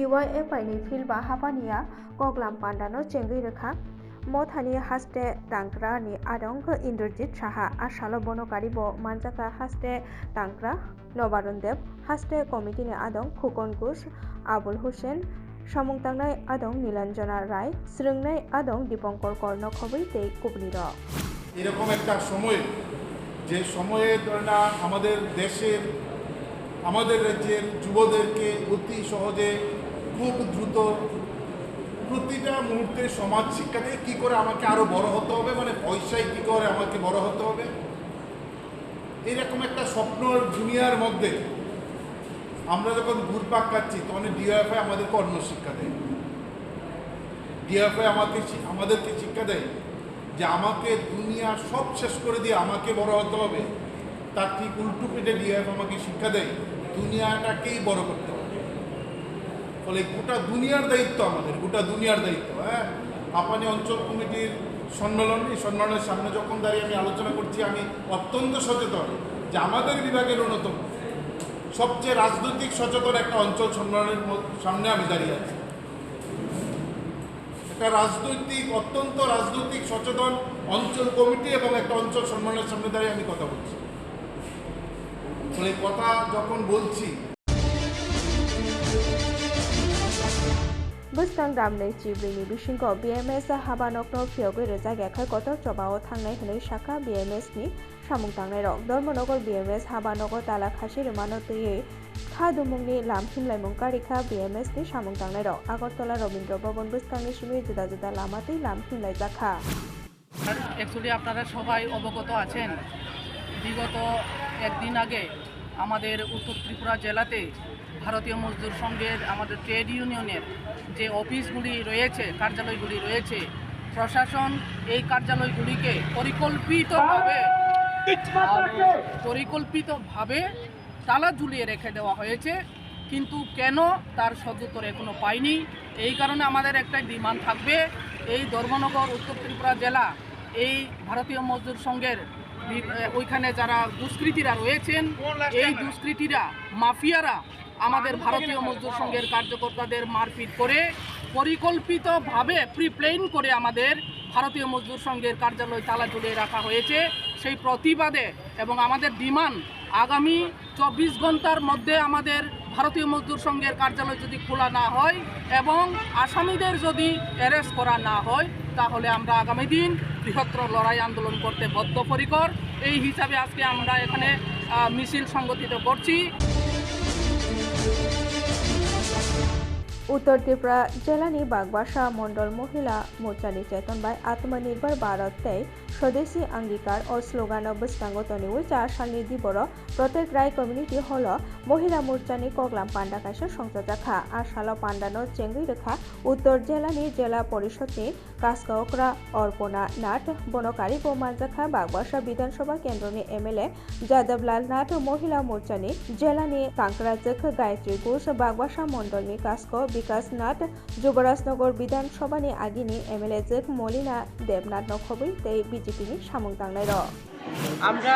Ni filba hapania koglam pandano chengui rekha মথানি হাস্তে তাংক্রা নি আদং ইন্দ্রজিৎ সাহা আশালো বনকারী ব মানজাকা হাস্তে তাংক্রা নবারুণ দেব হাস্তে কমিটিনি আদং Phukan Ghosh Abul Hossain samungtangnai adong Nilanjana রায় স্রংনাই আদং দীপঙ্কর কর্ণ খবই তেই কুবনির এরকম একটা সময়, যে সময়ে ধরে না আমাদের দেশের, আমাদের রাজ্যের যুবদেরকে অতি সহজে খুব দ্রুত প্রতিটা মুহূর্তে সমাজ শিক্ষা থেকে কী করে আমাকে আরও বড় হতে হবে? মানে পয়সায় কী করে আমাকে বড় হতে হবে? এরকম একটা স্বপ্ন দুনিয়ার মধ্যে আমরা যখন ঘুরপাক খাচ্ছি, তখন ডিওএফআই আমাদের কর্মশিক্ষা দেয়। ডিওএফআই আমাকে আমাদেরকে শিক্ষা দেয় যে আমাকে দুনিয়া সব শেষ করে দিয়ে আমাকে বড় হতে হবে। তার ঠিক উল্টো পিঠে ডিএফ আমাকে শিক্ষা দেয়, দুনিয়াটাকেই বড় করতে হবে। ফলে গোটা দুনিয়ার দায়িত্ব আমাদের, গোটা দুনিয়ার দায়িত্ব হ্যাঁ? আপানি অঞ্চল কমিটির সম্মেলন, এই সম্মেলনের সামনে যখন দাঁড়িয়ে আমি আলোচনা করছি, আমি অত্যন্ত সচেতন যে আমাদের বিভাগের অন্যতম, সবচেয়ে রাজনৈতিক সচেতন একটা অঞ্চল সম্মেলনের সামনে আমি দাঁড়িয়ে আছি। একটা রাজনৈতিক, অত্যন্ত রাজনৈতিক সচেতন অঞ্চল কমিটি এবং একটা অঞ্চল সম্মেলনের সামনে দাঁড়িয়ে আমি কথা বলছি। কথা যখন বলছি bustang damnai chibrini bisingo BMS habanokno phiyogoi rejak ekhai kotor chobao thangnai hinui shaka BMS ni samung tangnai rok Dharmanagar BMS habanogor tala khasi rmano tui খাদুমুংনি লাম হিমলাইমুং কারিখা BMS ni samung tangnai rok Rabindra Bhavan বুস্তাংনি Simi জুদা জুদা লামাতেই লাম হিমলাই জাখা actually আপনারা সবাই অবগত আছেন বিগত একদিন আগে আমাদের উত্তর ত্রিপুরা জেলাতে ভারতীয় মজদুর সংঘের আমাদের ট্রেড ইউনিয়নের যে অফিসগুলি রয়েছে, কার্যালয়গুলি রয়েছে, প্রশাসন এই কার্যালয়গুলিকে পরিকল্পিতভাবে পরিকল্পিতভাবে তালা ঝুলিয়ে রেখে দেওয়া হয়েছে, কিন্তু কেন তার সদুত্তর এখনও পাইনি। এই কারণে আমাদের একটা ডিমান্ড থাকবে। এই ধর্মনগর, উত্তর ত্রিপুরা জেলা এই ভারতীয় মজদুর সংঘের ওইখানে যারা দুষ্কৃতীরা রয়েছেন, এই দুষ্কৃতীরা, মাফিয়ারা আমাদের ভারতীয় মজদুর সংঘের কার্যকর্তাদের মারপিট করে পরিকল্পিতভাবে প্রিপ্লেন করে আমাদের ভারতীয় মজদুর সংঘের কার্যালয় তালা ঝুলিয়ে রাখা হয়েছে। সেই প্রতিবাদে এবং আমাদের ডিমান্ড আগামী চব্বিশ ঘণ্টার মধ্যে আমাদের ভারতীয় মজদুর সংঘের কার্যালয় যদি খোলা না হয় এবং আসামিদের যদি অ্যারেস্ট করা না হয়, তাহলে আমরা আগামী দিন বৃহত্তর লড়াই আন্দোলন করতে বদ্ধপরিকর। এই হিসাবে আজকে আমরা এখানে মিছিল সংগঠিত করছি। উত্তর ত্রিপুরা জেলানি বাগবাসা মন্ডল মহিলা মোর্চানি চেতন বাই আত্মনির্ভর ভারত তেই স্বদেশী অঙ্গীকার ও স্লোগান বস্তাঙ্গ তনিউই চার সালনি দিবর প্রত্যেক রায় কমিউনিটি হল মহিলা মোর্চানি কগলাম পান্ডা কাইসা সংসদ রাখা আর সাল পান্ডানো চেঙ্গুই রেখা উত্তর জেলানি জেলা পরিষদনি কাসকাওকরা অর্পণা নাট বনকারী বোমানজাখা বাগবাসা বিধানসভা কেন্দ্রনি এমএলএ যাদবলাল নাথ মহিলা মোর্চানি জেলানি কাংকরাজক গায়ত্রী ঘোষ বাগবাসা মন্ডল মন্ডলনি কাস্ক বিধানসভা বিধানসভানি আগিনি এমএলএ জেক মলিনা দেবনাথ নখবই তেই বিজেপিনি সামুং তাংনাই র। আমরা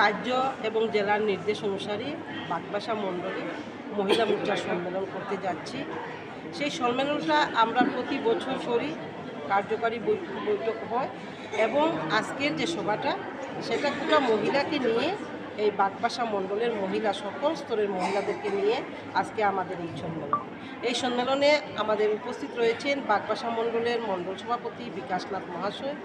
রাজ্য এবং জেলার নির্দেশ অনুসারে বাগবাসা মণ্ডলে মহিলা মোর্চা সম্মেলন করতে যাচ্ছি। সেই সম্মেলনটা আমরা প্রতি বছর করি কার্যকারী বৈঠক হয় এবং আজকের যে সভাটা, সেটা পুরো মহিলাকে নিয়ে, এই বাগবাসা মণ্ডলের মহিলা, সকল স্তরের মহিলাদেরকে নিয়ে আজকে আমাদের এই সম্মেলন। এই সম্মেলনে আমাদের উপস্থিত রয়েছেন বাগবাসা মণ্ডলের মণ্ডল সভাপতি বিকাশনাথ মহাশয়,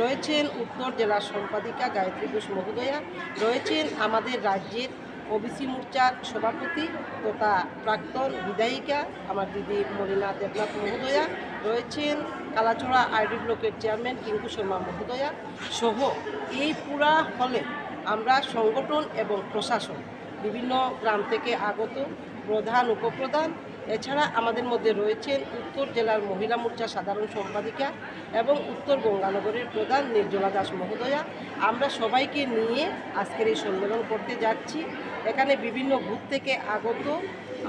রয়েছেন উত্তর জেলার সম্পাদিকা গায়ত্রী ঘোষ মহোদয়া, রয়েছেন আমাদের রাজ্যের ওবিসি মোর্চার সভাপতি তথা প্রাক্তন বিধায়িকা আমার দিদি মলিনা দেবনাথ মহোদয়া, রয়েছেন কালাচড়া আইডি ব্লকের চেয়ারম্যান কিঙ্কু শর্মা মহোদয়া সহ এই পুরা হলে আমরা সংগঠন এবং প্রশাসন, বিভিন্ন গ্রাম থেকে আগত প্রধান, উপপ্রধান এছাড়া আমাদের মধ্যে রয়েছেন উত্তর জেলার মহিলা মোর্চা সাধারণ সম্পাদিকা এবং উত্তর গঙ্গানগরের প্রধান নির্জলা দাস মহোদয়া। আমরা সবাইকে নিয়ে আজকের এই সম্মেলন করতে যাচ্ছি। এখানে বিভিন্ন বুথ থেকে আগত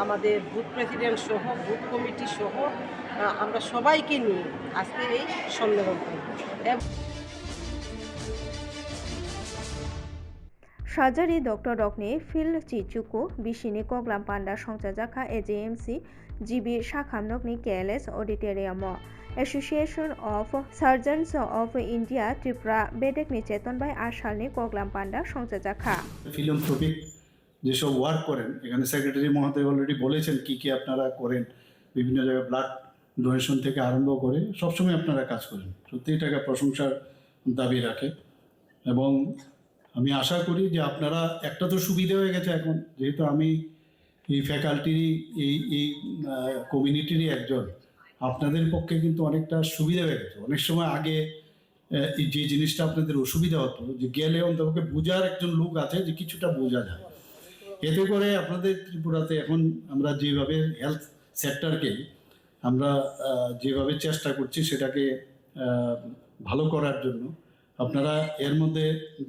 আমাদের বুথ প্রেসিডেন্ট সহ, বুথ কমিটি সহ আমরা সবাইকে নিয়ে আজকের এই সম্মেলন করব। সার্জারি ডক্টর রকনি ফিল চিচুকু বিশিনি কগলাম পান্ডা সংচাজাখা AGMC GB শাখামনকনি KLS auditorium association of surgeons of India Tripura বেডেক নি চেতন বেডেকনি চেতনবাই আসালনি কগলাম পান্ডা সংচাজাখা ফিলন্থ্রপিক যেসব ওয়ার্ক করেন, এখানে সেক্রেটারি মহোদয় অলরেডি বলেছেন কি কি আপনারা করেন, বিভিন্ন জায়গায় ব্লাড ডোনেশন থেকে আরম্ভ করে সবসময় আপনারা কাজ করেন। সত্যি এটাকে প্রশংসার দাবি রাখে। এবং আমি আশা করি যে আপনারা, একটা তো সুবিধে হয়ে গেছে এখন, যেহেতু আমি এই ফ্যাকাল্টির এই এই কমিউনিটিরই একজন, আপনাদের পক্ষে কিন্তু অনেকটা সুবিধা হয়ে গেছে। অনেক সময় আগে যে জিনিসটা আপনাদের অসুবিধা হতো, যে গেলে অন্তপক্ষে বোঝার একজন লোক আছে যে কিছুটা বোঝা যায়। এতে করে আপনাদের ত্রিপুরাতে এখন আমরা যেভাবে হেলথ সেক্টরকে আমরা যেভাবে চেষ্টা করছি সেটাকে ভালো করার জন্য, আপনারা এর মধ্যে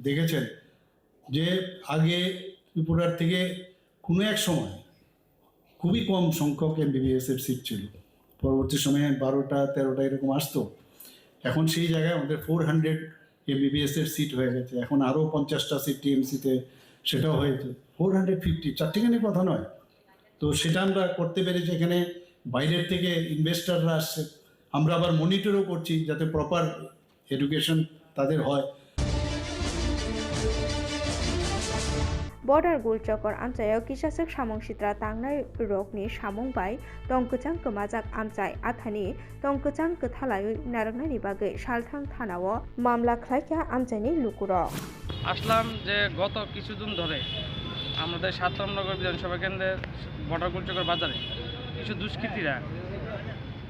দেখেছেন যে আগে ত্রিপুরার থেকে কোনো এক সময় খুবই কম সংখ্যক এমবিবিএস এর সিট ছিল। পরবর্তী সময়ে বারোটা, তেরোটা এরকম আসতো। এখন সেই জায়গায় আমাদের ফোর হান্ড্রেড এমবিবিএস এর সিট হয়ে গেছে। এখন আরও পঞ্চাশটা সিট টিএমসিতে সেটাও হয়েছে। ফোর হান্ড্রেড ফিফটি চারটিখানি কথা নয়। তো সেটা আমরা করতে পেরেছি এখানে বাইরের থেকে ইনভেস্টাররা আসছে। আমরা আবার মনিটরও করছি যাতে প্রপার এডুকেশন তাদের হয়। ꯕꯣꯔꯗꯔꯒꯨꯜꯆꯀꯣꯔ ꯑꯝꯆꯥꯏ কিসাসক সামং ꯁꯤꯇ꯭ꯔꯥ তাংনাই রকনি সামং বাই টংকচাং কমাজাক ꯑꯝꯆꯥꯏ আথানি টংকচাং কথালাই ꯅꯥꯔꯛꯅꯥꯅꯤ বাগে শালথাং থানাও মামলা খ্লাইকা আমচাইনি লুকুর। আসলাম যে গত কিছুদিন ধরে আমাদের সাতরামনগর বিধানসভা কেন্দ্রের বটাকুলচকর বাজারে কিছু দুষ্কৃতীরা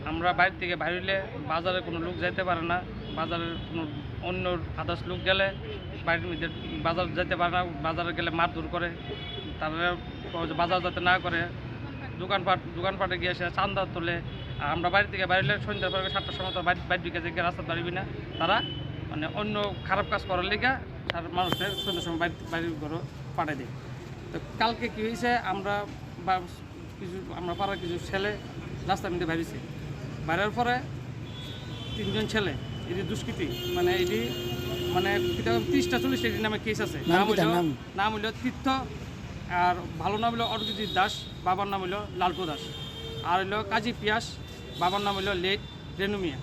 আমরা বাইরে থেকে বাইরে বাজারে কোনো লোক যাইতে পারে না। বাজারের কোনো অন্য আদার্স লোক গেলে বাইরের মধ্যে বাজার যেতে পারে না, বাজারে গেলে মারধর করে। তারা বাজার যাতে না করে, দোকানপাট দোকানপাটে গিয়ে সে চান্দা তোলে। আমরা বাড়ি থেকে বাইরে সন্ধ্যার পরে সাতটার সময় তো বাড়ি বাইর দিকে যে রাস্তা পারবি না। তারা মানে অন্য খারাপ কাজ করার লিগা সারা মানুষের সন্ধ্যার সময় বাড়ি বাড়ির ঘরে পাঠাই দেয়। তো কালকে কী হয়েছে, আমরা বা কিছু আমরা পাড়ার কিছু ছেলে রাস্তার মধ্যে বাইরেছি বাইরের পরে তিনজন ছেলে এটি দুষ্কৃতি। মানে এটি মানে তিরিশটা চল্লিশটা এটির নামে কেস আছে। নাম হইল নাম? হইল তীর্থ আর ভালো নাম হইল অরজিৎ দাস বাবার নাম হইল লালটু দাস। আর হইল কাজী পিয়াস বাবার নাম হইল লেট রেনুমিয়া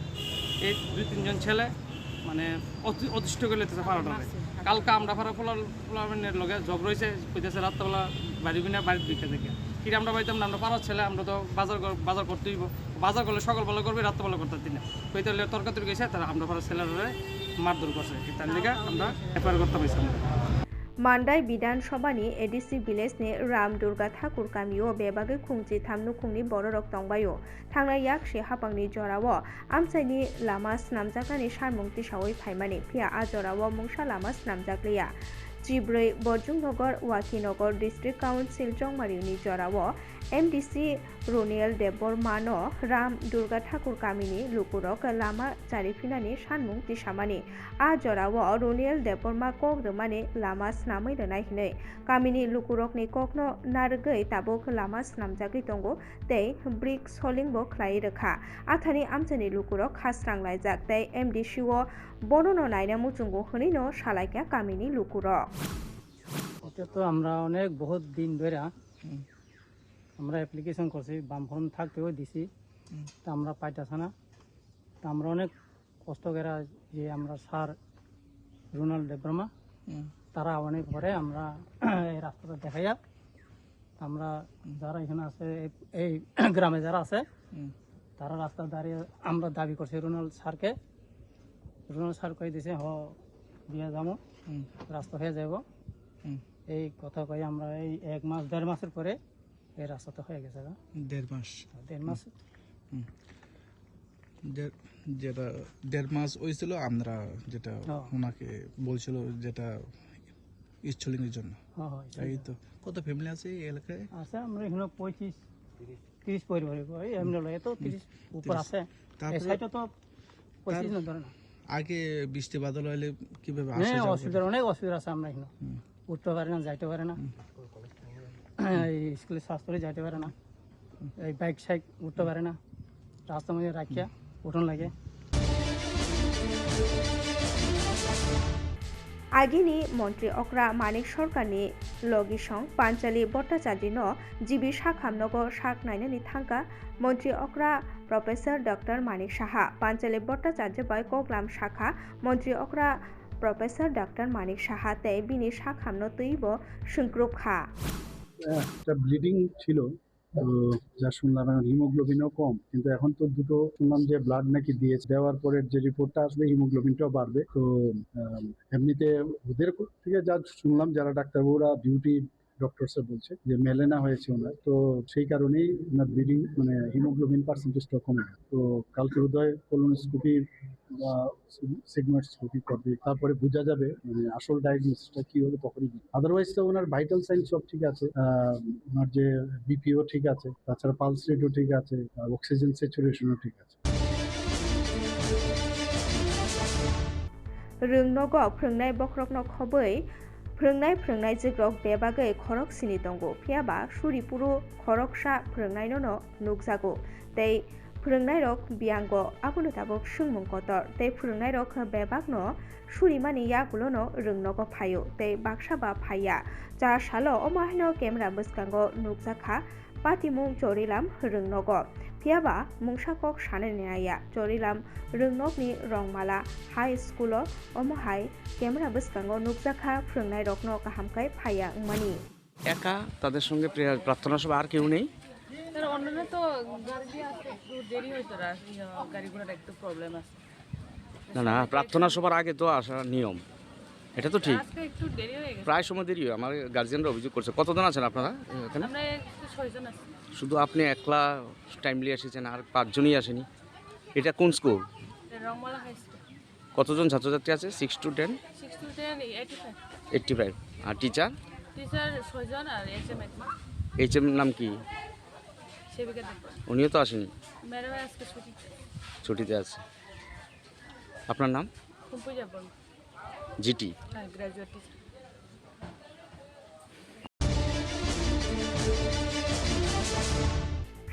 এই দুই তিনজন ছেলে মানে অতি- অতিষ্ঠ করে লেতেছে পাড়াটারে কালকে আমরা পাড়া পোলার পোলামের লগে জগ রয়েছে কইতেছে রাত্রেবেলা বাড়ি বিনা বাড়ির দিকে থেকে কিরে আমরা পাইতাম আমরা পাড়ার ছেলে, আমরা তো বাজার বাজার করতে বাজার করলে সকালবেলা করবে রাত্রবেলা করতে দিন ওই তাহলে তর্কাতর্কি এসে তারা আমরা পাড়ার ছেলেরা মারধর করছে। তার লেগে আমরা এফআইআর করতে পারছি मान्डा विधानसभानि एडिसि भिलेजनि राम दुर्गा ठाकुर गामियाव बेबागै खुंजि थामनु खुंनि बर' रक दंबायो थांनाय याक्षे हाबांनि जराव आमसायनि लामा स्नामजागनानि सारमुंथि सावै फायमानि फिया आजराव মূসা लामा स्नामजाग्लिया चिब्रे बर्जुङनगर वाकीनगर डिस्ट्रिक्ट काउन्सिल जङमारिउनि जराव एमडिसी रनियल देबबर्मान राम दुर्गा ठाकुर कामिनी लुकुरक लामा चारिफिनानि सानमुं दिसामानि आ जराव रनियल देबबर्मा कग्रोमानि लामा स्नामै रोनायहिनै कामिनी लुकुरकनि कग्न नारगै ताबक लामा स्नामजागै दंग तै ब्रिक सलिंबो ख्लायै रोखा आथानि आमचनि लुकुरक हास्रांलायजाक तै एमडिसीअ बननो नायना मुचुंगो हनिनो सालायका कामिनी लुकुरक এটা তো আমরা অনেক বহুত দিন ধরে আমরা অ্যাপ্লিকেশন করছি বামফ্রন্ট থাকতেও দিছি। তা আমরা পাইতেছে না। তা আমরা অনেক কষ্ট করে যে আমরা স্যার রুনাল দেববর্মা তারা অনেক পরে আমরা এই রাস্তাটা দেখাইয়া আমরা যারা এখানে আছে এই- গ্রামে যারা আছে তারা রাস্তা দাঁড়িয়ে আমরা দাবি করছি রুনাল স্যারকে। রুনাল স্যার কই দিছে হ দিয়ে যাব রাস্তা হয়ে যাব। এই কথা কই আমরা এই এক মাস দেড় মাসের পরে এই রাস্তাটা হয়ে গেছে। দেড় মাস। দেড় মাস। যেটা দেড় মাস হয়েছিল আমরা যেটা। ওনাকে বলছিল যেটা স্থলিংয়ের জন্য। এই তো। কত ফ্যামিলি আছে এই এলাকায়? আছে আমরা এখানে পঁয়ত্রিশ তিরিশ পরিবার এমনি তো তিরিশ উপর আছে। এই তো পঁয়ত্রিশ না ধরে না। আগে বৃষ্টি বাদল হলে কীভাবে আসা হ্যাঁ অসুবিধা অনেক অসুবিধা আছে আমরা এখানে। উঠতে পারে না যাইতে পারে না। এই স্কুলে শাস্ত্রে যাইতে পারে না। এই বাইক সাইক উঠতে পারে না। রাস্তার মধ্যে রাখিয়া উঠোন লাগে। আগিনি মন্ত্রী অকরা মানিক সরকার নিয়ে লগি সং পাঞ্চালি ভট্টাচার্য ন জিবি সাখামনগ শাখ নাইনানি থাঙ্কা মন্ত্রী অকরা প্রফেসর ডক্টর মানিক সাহা, পাঞ্চালি ভট্টাচার্য বাই কগলাম শাখা। মন্ত্রী অকরা প্রফেসর ডক্টর মানিক সাহা তে বিনি সাখামন তৈব সংক্রুপ খা। হ্যাঁ, ব্লিডিং ছিল। যা শুনলাম, এখন হিমোগ্লোবিনও কম। কিন্তু এখন তো দুটো শুনলাম যে ব্লাড নাকি দিয়েছে। দেওয়ার পরে যে রিপোর্টটা আসবে, হিমোগ্লোবিনটাও বাড়বে। তো এমনিতে ওদের থেকে যা শুনলাম, যারা ডাক্তারবাবুরা ডিউটি ডক্টরসে বলছে যে মেলেনা হয়েছে ওনার। তো সেই কারণেই ওনার ব্লিডিং মানে হিমোগ্লোবিন পার্সেন্টেজটা কমে তো কালকে হৃদয় কলোনোস্কোপি বা সিগনোস্কোপি করবে। তারপরে বোঝা যাবে মানে আসল ডায়াগনোসিসটা কি হলো তখনই আদারওয়াইজ তো ওনার ভাইটাল সাইন সব ঠিক আছে। ওনার যে বিপিও ঠিক আছে, তাছাড়া পালস রেটও ঠিক আছে অক্সিজেন স্যাচুরেশনও ঠিক আছে। រឿងនោះក៏គ្រឿងណៃបុកក្រកណខបុយ फोरोंनाय फोरोंनाय जिग्रक बेबागै खरक सिनि दंगो फियाबा सुरिपुरु खरकसा फोरोंनायनो नुकजागो तै फोरोंनाय रक बियांग आबुनो दाबक सुंमुं कतर तै फोरोंनाय रक बेबागनो सुरिमानि यागुलोनो रोंनगो फायो तै बाक्साबा फाया जा सालो अमाहनो केमेरा बसकांगो नुकजाखा पातिमुं चरिलाम रोंनगो তিয়াবা মুংসাকক সানে নেয়া চরিলাম রংনকনি রংমালা হাই স্কুল অমহাই ক্যামেরা বসকাঙ্গ নুকজাখা ফ্রংনাই রকন কাহামকাই ফাইয়া উমানি। একা তাদের সঙ্গে প্রার্থনা সভা আর কেউ নেই? না না প্রার্থনা সবার আগে তো আসার নিয়ম। এটা তো ঠিক। প্রায় সময় দেরি হয়। আমার গার্জিয়ানরা অভিযোগ করছে। কতজন আছেন আপনারা এখানে? শুধু আপনি একলা টাইমলি এসেছেন আর পাঁচজনই আসেনি। এটা কোন স্কুল কতজন ছাত্রছাত্রী আছে? Six to ten eighty five R teacher H M নাম কি? উনিও তো আসেনি? ছুটিতে। আছে। আপনার নাম? জিটি।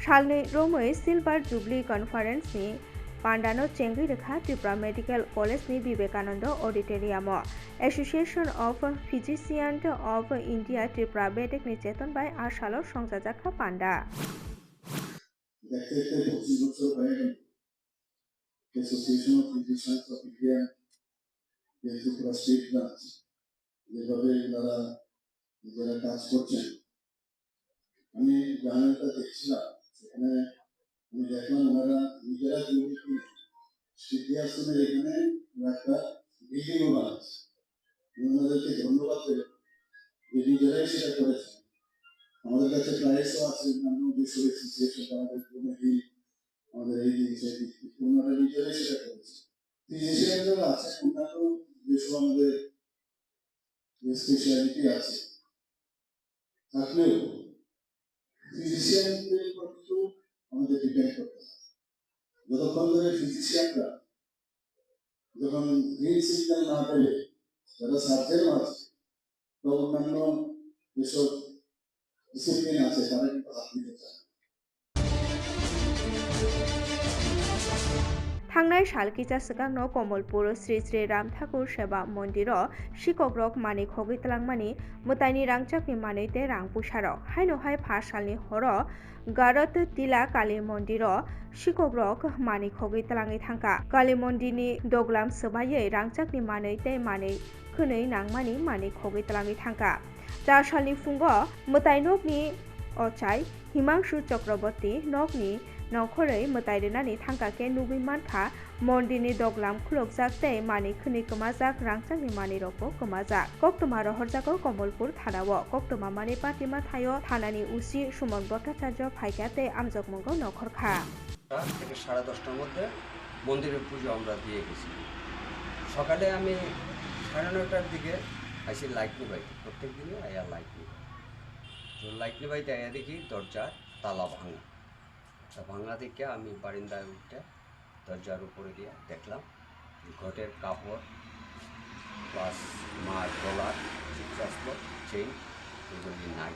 সাগনি রোমে সিলভার জুবলি કોન્ફરન્સની પાંડાનો ચેંગી રેખા ત્રિપુરા મેડિકલ કોલેજની Vivekananda auditorium association of physician of India Tripura બેટેકની Chetanbhai આશાલો સંચાচাখা Panda association of physicians of India এর ত্রিপুরা স্টেট ব্রাঞ্চ যেভাবে তারা নিজেরা কাজ করছেন আমি জানাটা দেখছিলাম সেখানে আমি দেখলাম ওনারা নিজেরা কিনে স্মৃতি আশ্রমের এখানে একটা বিল্ডিংও বানাচ্ছে। ওনাদেরকে ধন্যবাদ দেব। যে নিজেরাই সেটা করেছেন আমাদের কাছে প্রাইসও আছে অন্যান্য দেশের অ্যাসোসিয়েশন আমাদের কমিটি আমাদের এই সেই ওনারা নিজেরাই সেটা করেছে। ফিজিশিয়ান যারা আছে, অন্যান্য যেসব আমাদের স্পেশালিটি আছে। থাকলেও ফিজিশিয়ানদের কিন্তু আমাদের ডিপেন্ড করতে হয়। যতক্ষণ ধরে ফিজিশিয়ানরা যখন গ্রিন সিগন্যাল না পেলে যারা সার্জেন আছে বা অন্যান্য যেসব ডিসিপ্লিন আছে, তারা কিন্তু হাত দিতে থাংনাই শালকিচা সিগাংনো কমলপুর, শ্রী শ্রী রাম ঠাকুর সেবা মন্দির শিকগ্রক মানে মানিক হগিতলাংমানি মোতাইনি রাংচাকনি মানৈতে রাং পুষার হাইনো হাই ফা সালনি হর, গারত তিলা কালী মন্দির শিকগ্রক মানে মানিক থাকা কালী মন্দির দগলাম সবাইয়ে রাংচাকনি মানৈতে মানে খনৈ নাংমানি মানে হগিতলাঙে থাকা যা সালনি ফুঙ্গ মোতাইনকনি অচাই, হিমাংশু চক্রবর্তী নকনি नखरै मोताइरेनानि थांखाके नुबिमानखा मन्दिरनि दग्लाम खुलकजाक तै मानि खोनि कमाजाक रांचांनि मानि रको कमाजाक कक्टमा रहरजाको कमलपुर थानाव कक्टमा मानि पातिमा थायो थानानि उसि सुमन भट्टाचार्य फाइकाते আমজক মঙ্গ নখরখা দশটা থেকে সাড়ে দশটার মধ্যে মন্দিরের পুজো আমরা দিয়ে গেছি সকালে আমি সাড়ে নটার দিকে আইসি লাইট নিবাইতে প্রত্যেক দিনে আয়া লাইট নিবাই তো লাইট নিবাইতে আয়া দেখি দরজার তালা ভাঙা তা ভাঙা থেকে আমি বারিন্দায় উঠে দরজার উপরে গিয়ে দেখলাম ঘটের কাপড় প্লাস মার গলার চিপসাস্ত চেইন এগুলি নাই।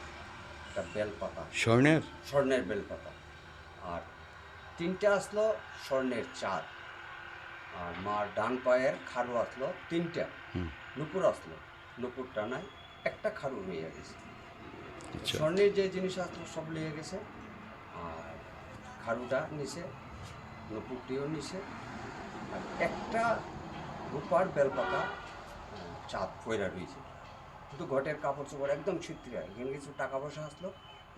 একটা বেলপাতা। স্বর্ণের? স্বর্ণের বেলপাতা। আর তিনটে আসলো স্বর্ণের চাঁদ। আর মার ডান পায়ের খারু আসলো তিনটা। নুপুর আসলো। নুপুরটা নাই একটা খারু নিয়ে গেছে। স্বর্ণের যে জিনিস আসলো সব নিয়ে গেছে। খারুটা নিচে নুপুরটিও নিচে আর একটা রূপার বেলপাতা চাঁদ পয়রা রয়েছে কিন্তু ঘটের কাপড় চোপড় একদম ছিট্রিয়া এখানে কিছু টাকা পয়সা আসলো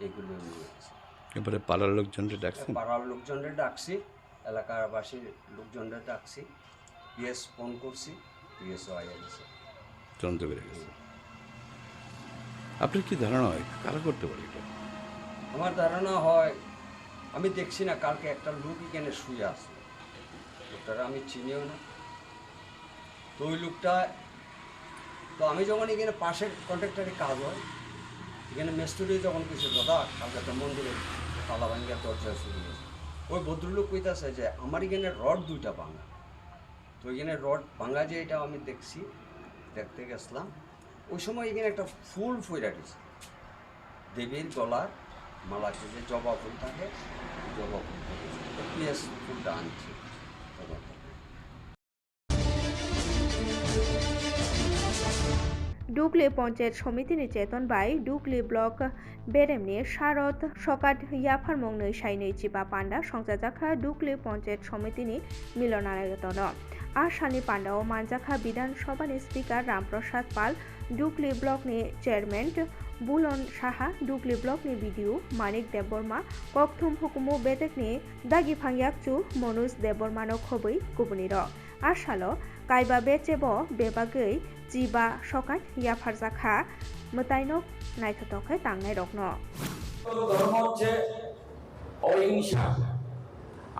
এগুলো নিয়ে গেছে। এবারে পাড়ার লোকজনকে ডাকছেন? পাড়ার লোকজনদের ডাকছি এলাকার বাসীর লোকজনদের ডাকছি পিএস ফোন করছি পিএসও আইয়া গেছে। তদন্ত করে গেছে। আপনার কি ধারণা হয় কারা করতে পারে এটা? আমার ধারণা হয় আমি দেখছি না, কালকে একটা লোক এখানে শুয়ে আসলো লোকটারা আমি চিনিও না। তো ওই লোকটা, তো আমি যখন এখানে পাশের কন্ট্রাক্টারে কাজ হয়, এখানে মেস্তুরি যখন কিছু দাদা, কালকে একটা মন্দিরে তালা ভাঙ্গা দরজা শুরু হয়েছে ওই ভদ্রলোক কইতাছে যে, আমার এখানে রড দুইটা ভাঙা। তো এখানে রড ভাঙা যে এটা আমি দেখছি, দেখতে গেছিলাম। ওই সময় এখানে একটা ফুল ফইরা দেবীর গলার মালা শেষে জবা ফুল থাকে, জবা ফুল থাকে। ফুলটা আনছে। ডুগলি পঞ্চায়েত সমিতি নিচেতন বাই ডুগলি ব্লক বেরেমনি শারদ সকাট ইয়াফার মগ্ন সাইনি চিপা পান্ডা সংসাজাখা ডুগলি পঞ্চায়েত সমিতি নি মিলনায়তন। আর সানি পান্ডা ও মানজাখা বিধানসভা স্পিকার রামপ্রসাদ পাল ডুগলি ব্লক ব্লকনি চেয়ারম্যান বুলন সাহা ডুকলি ব্লক নিয়ে বিডিও মানিক দেববর্মা, ককথুম হুকুমু নিয়ে দাগি ফাংয়াকচু, মনোজ দেববর্মানক খবই গুবনির আশাল কাইবা বেচেব, বেবাগৈ, জিবা সকান ইয়াফারজাখা মোতায়নক নাইখতকে টাংনাই রগ্ন। ধর্ম হচ্ছে অহিংসা।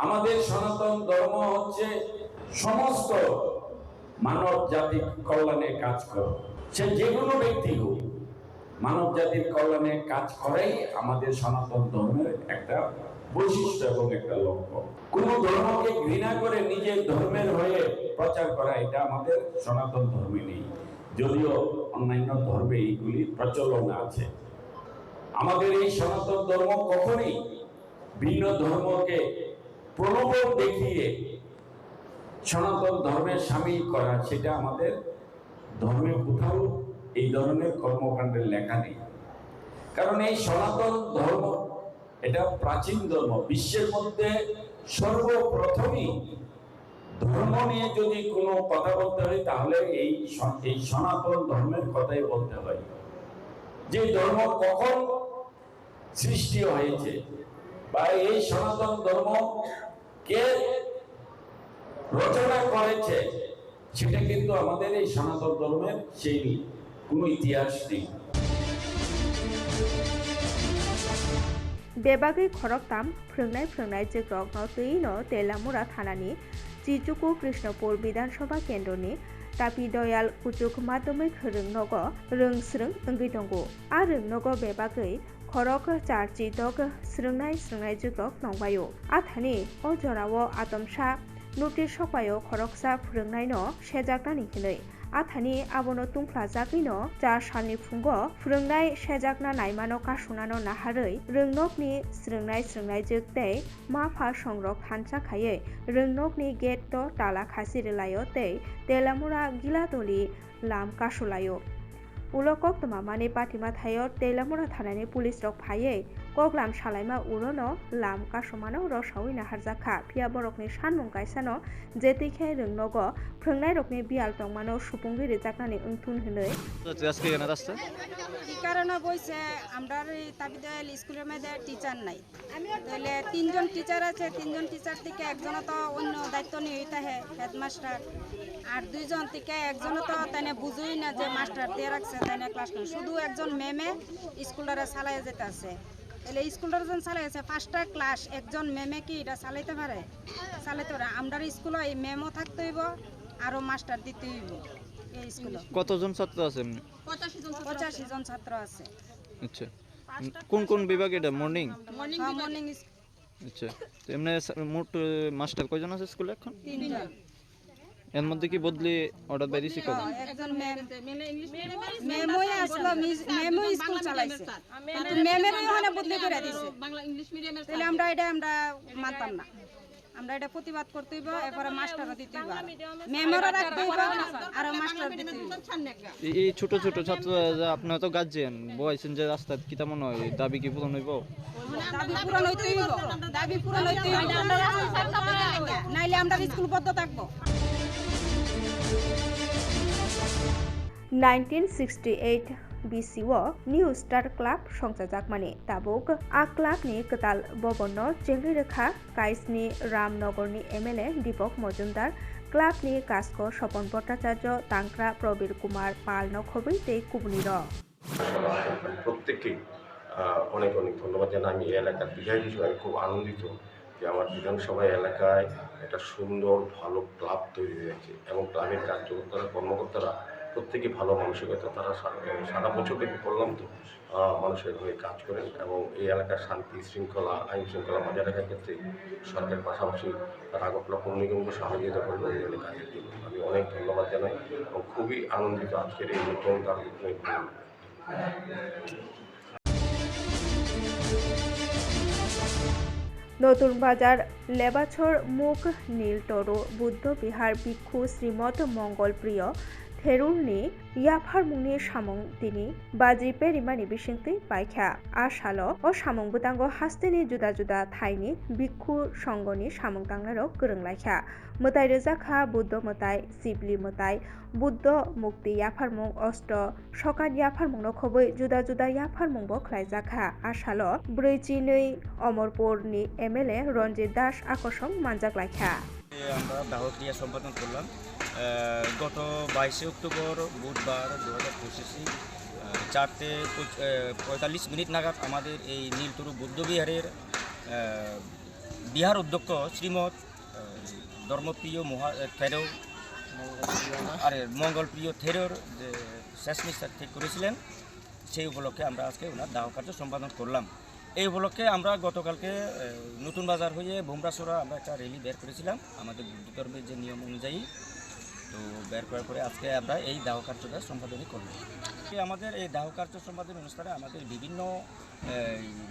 আমাদের সনাতন ধর্ম হচ্ছে সমস্ত মানব জাতির কল্যাণে কাজ করে। সে যে কোনো ব্যক্তি হোক মানব জাতির কল্যাণে কাজ করাই আমাদের সনাতন ধর্মের একটা বৈশিষ্ট্য এবং একটা লক্ষ্য। কোন ধর্মকে ঘৃণা করে নিজের ধর্মের হয়ে প্রচার করা, এটা আমাদের সনাতন ধর্মে নেই। যদিও অন্যান্য ধর্মে এইগুলি প্রচলন আছে। আমাদের এই সনাতন ধর্ম কখনই ভিন্ন ধর্মকে প্রলোভন দেখিয়ে সনাতন ধর্মের সামিল করা, সেটা আমাদের ধর্মে কোথাও এই ধরনের কর্মকাণ্ডের লেখা নেই। কারণ এই সনাতন ধর্ম, এটা প্রাচীন ধর্ম, বিশ্বের মধ্যে সর্বপ্রথমই ধর্ম নিয়ে যদি কোনো কথা বলতে হয়, তাহলে এই এই সনাতন ধর্মের কথাই বলতে হয়। যে ধর্ম কখন সৃষ্টি হয়েছে বা এই সনাতন ধর্ম কে রচনা করেছে, সেটা কিন্তু আমাদের এই সনাতন ধর্মের সেই কোনো ইতিহাস নেই बेबागै खरकताम फोरोंनाय फोरोंनाय जोग्रक न तैनो तेलामुरा थानानि चिचुकु कृष्णपुर विधानसभा केन्द्रनि तापि दयाल कुचुक माध्यमिक रोंनग रोंस्रों ओंगै दंगु आ रोंनग बेबागै खरक चारचि दग स्रोंनाय स्रोंनाय जोग्रक नंबायो आथानि अ जराव आतमसा नटिस सपायो खरकसा फोरोंनायनो 아타니 아보노 뚱플라자기노 자 산리풍고 푸릉나이 세작나 나이마노 가수나노 나하의 릉록니 스릉나이 스릉나이 즉대 마파 সংরক হানসাখায়ে 릉록নি গেট্টো তালা খাসিরিলায়োতে তেলামুরা গিলাতলি লাম কাসুলায়ো উলকক তোমামানে পাটিমা থাইয় তেলামুরা থানানি পুলিশ রক ফায়ে koglam shalaima urono lamka somano rosawi naharjaka phiabo rokni sanmung kaisano jeti khe rungnogo phringnai rokni bial tongmano supungi rejaknani ungthun hinoi আজকে এখানে আসছে কি কারণে বইছে আমরা তাবিদাল স্কুলের মধ্যে টিচার নাই তাহলে তিনজন টিচার আছে তিনজন টিচার থেকে একজন তো অন্য দায়িত্ব নিয়ে থাকে হেডমাস্টার আর দুইজন থেকে একজন তো তাই বুঝুই না যে মাস্টার দিয়ে রাখছে তাই ক্লাস শুধু একজন ম্যামে স্কুলটারে চালাই যেতে আছে তাহলে স্কুলটার যখন চালাই আছে পাঁচটা ক্লাস একজন ম্যামে কি এটা চালাইতে পারে? চালাইতে পারে। আমরা স্কুলে এই ম্যামও থাকতে হইব আরও মাস্টার দিতে হইব এই স্কুলে। কতজন ছাত্র আছে পঁচাশি জন ছাত্র আছে। আচ্ছা। কোন কোন বিভাগ এটা? মর্নিং মর্নিং আচ্ছা। তো এমনি মোট মাস্টার কয়জন আছে স্কুলে এখন? তিনজন। এর মধ্যে কি বদলি অর্ডার বাইরেছি কত একজন ম্যাম ম্যামই আসলো ম্যামই স্কুল চালাইছে। কিন্তু ম্যামেরই ওখানে বদলি করে দিছে। বাংলা ইংলিশ মিডিয়ামের তাহলে আমরা এটা আমরা মানতাম না। আমরা এটা প্রতিবাদ করতে হইব এরপরে মাস্টারও দিতে হইব মেমোরও রাখতে হইব আর। মাস্টার দিতে হইব। এই ছোট ছোট ছাত্র আপনারা তো গার্জেন বয়সেন যে রাস্তা কি তেমন হয়? দাবি কি পূরণ হইব? দাবি পূরণ হইতে হইব। দাবি পূরণ হইতে হইব। নাইলে আমরা স্কুল বদ্ধ থাকব। 1968 BCO New Star Club songchajakmani tabuk a club ni katal bobono chengri rekha kais ni Ramnagar ni MLA Deepak Majumdar club নিয়ে কাজ কর স্বপন ভট্টাচার্য তাংরা প্রবীর কুমার পাল নখবি তে কুবনির। প্রত্যেককে অনেক অনেক ধন্যবাদ জানাই। আমি এলাকার বিজয় হিসেবে আমি খুব আনন্দিত যে আমার বিধানসভা এলাকায় একটা সুন্দর, ভালো ক্লাব তৈরি হয়েছে এবং ক্লাবের কার্যকর্তারা, কর্মকর্তারা প্রত্যেকে ভালো মানসিকতা তারা সারা বছর ব্যাপী করলাম তো মানুষের হয়ে কাজ করেন এবং এই এলাকার শান্তি, শৃঙ্খলা, আইন শৃঙ্খলা বজায় রাখার ক্ষেত্রে সরকারের পাশাপাশি পৌর নিগমকে সহযোগিতা করবে উন্নয়নের কাজের জন্য আমি অনেক ধন্যবাদ জানাই এবং খুবই আনন্দিত আজকের এই নতুন নতুন বাজার, লেবাছর মুখ, নীলতরু বুদ্ধ বিহার ভিক্ষু শ্রীমদ মঙ্গলপ্রিয় थेरुरने याफारमुनि सामं दिनि बाजि पेरिमानि बिसिंति पाइख्या आशाल अ सामंबुतांग हास्तिनि जुदा जुदा थाइनि बिखु संगनि सामंतांगनारो गोरोंलाइख्या मोताइ रोजाखा बुद्ध मोताइ शिबलि मोताइ बुद्ध मुक्ति याफारमुं अष्ट सकान याफारमुंनो खबै जुदा जुदा याफारमुंबो ख्लाइजाखा आशाल ब्रैजिनै अमरपुरनि एमएलए रन्जित दास আকর্ষণ মানজাক লাইখা আমরা দাহক্রিয়া সম্পাদন করলাম গত বাইশে অক্টোবর বুধবার দু হাজার পঁচিশে চারটে পঁয়তাল্লিশ মিনিট নাগাদ আমাদের এই নীলতরু বৌদ্ধবিহারের বিহার অধ্যক্ষ শ্রীমৎ ধর্মপ্রিয় মহা থেরো আরে, মঙ্গলপ্রিয় থেরোর যে শেষ নিঃশ্বাস ঠিক করেছিলেন, সেই উপলক্ষে আমরা আজকে ওনার দাহ কার্য সম্পাদন করলাম। এই উপলক্ষে আমরা গতকালকে নতুন বাজার হয়ে ভোমরাসোরা আমরা একটা র্যালি বের করেছিলাম। আমাদের বুদ্ধ ধর্মের যে নিয়ম অনুযায়ী তো বের করার পরে আজকে আমরা এই দাহ কার্যটা সম্পাদনই এই আমাদের এই দাহ কার্য সম্পাদন অনুষ্ঠানে আমাদের বিভিন্ন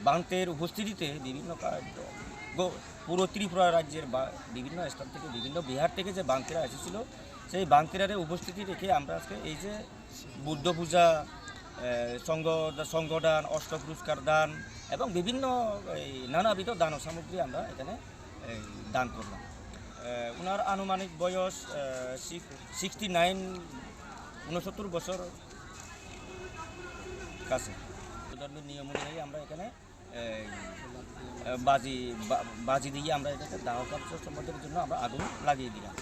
বান্তের উপস্থিতিতে বিভিন্ন পুরো ত্রিপুরা রাজ্যের বা বিভিন্ন স্থান থেকে বিভিন্ন বিহার থেকে যে বান্তিরা এসেছিল সেই বান্তিরারে উপস্থিতি রেখে আমরা আজকে এই যে বুদ্ধ পূজা আহ, সঙ্গ অষ্ট পুরস্কার দান এবং বিভিন্ন এই নানাবিধ দান সামগ্রী আমরা এখানে দান করলাম। ওনার আনুমানিক বয়স সিক্সটি নাইন উনসত্তর বছর কাছে নিয়ম অনুযায়ী আমরা এখানে বাজি বাজি দিয়ে আমরা এটাকে দাহ কার্য সম্পাদনের জন্য আমরা আগুন লাগিয়ে দিলাম